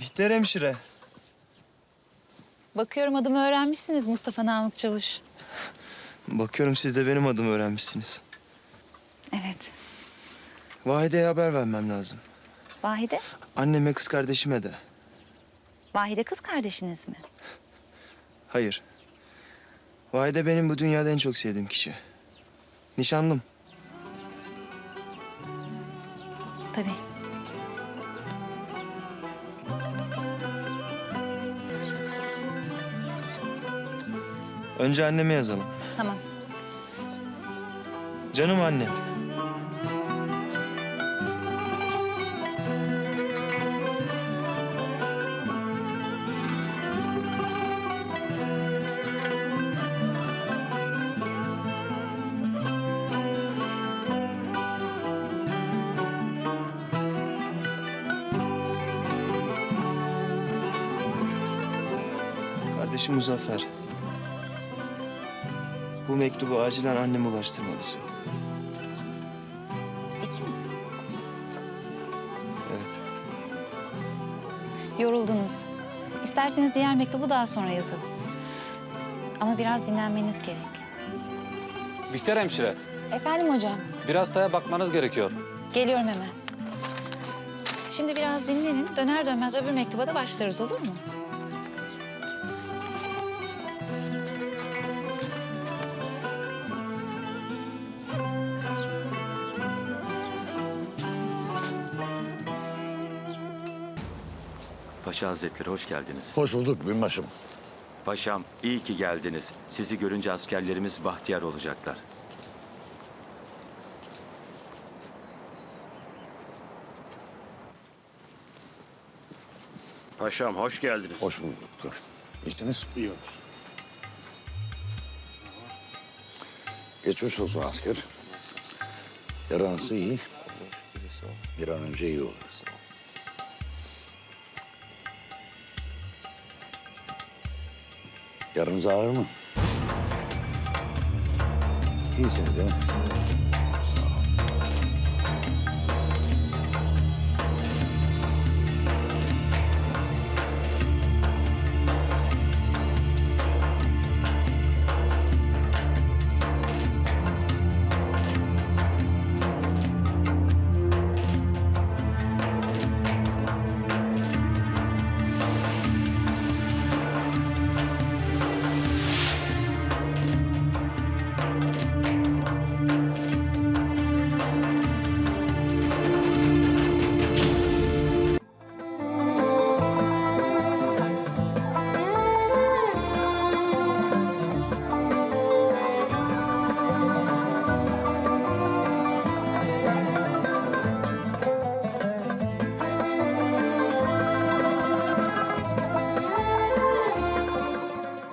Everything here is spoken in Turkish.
Bihter hemşire. Bakıyorum adımı öğrenmişsiniz Mustafa Namık Çavuş. Bakıyorum siz de benim adımı öğrenmişsiniz. Evet. Vahide'ye haber vermem lazım. Vahide? Anneme, kız kardeşime de. Vahide kız kardeşiniz mi? Hayır. Vahide benim bu dünyada en çok sevdiğim kişi. Nişanlım. Tabii. Önce anneme yazalım. Tamam. Canım annem. Kardeşim Muzaffer. Bu mektubu acilen anneme ulaştırmalısın. Bitti mi? Evet. Yoruldunuz. İsterseniz diğer mektubu daha sonra yazalım. Ama biraz dinlenmeniz gerek. Bihter hemşire, Efendim hocam. bir hastaya bakmanız gerekiyor. Geliyorum hemen. Şimdi biraz dinlenin. Döner dönmez öbür mektuba da başlarız olur mu? Paşa Hazretleri hoş geldiniz. Hoş bulduk binbaşım. Paşam iyi ki geldiniz. Sizi görünce askerlerimiz bahtiyar olacaklar. Paşam hoş geldiniz. Hoş bulduk. Dur. İçtiniz? İyi olur. Geçmiş olsun asker. Yaranızı iyi. Bir an önce iyi olur. Yaranız ağır mı? İyisiniz değil mi?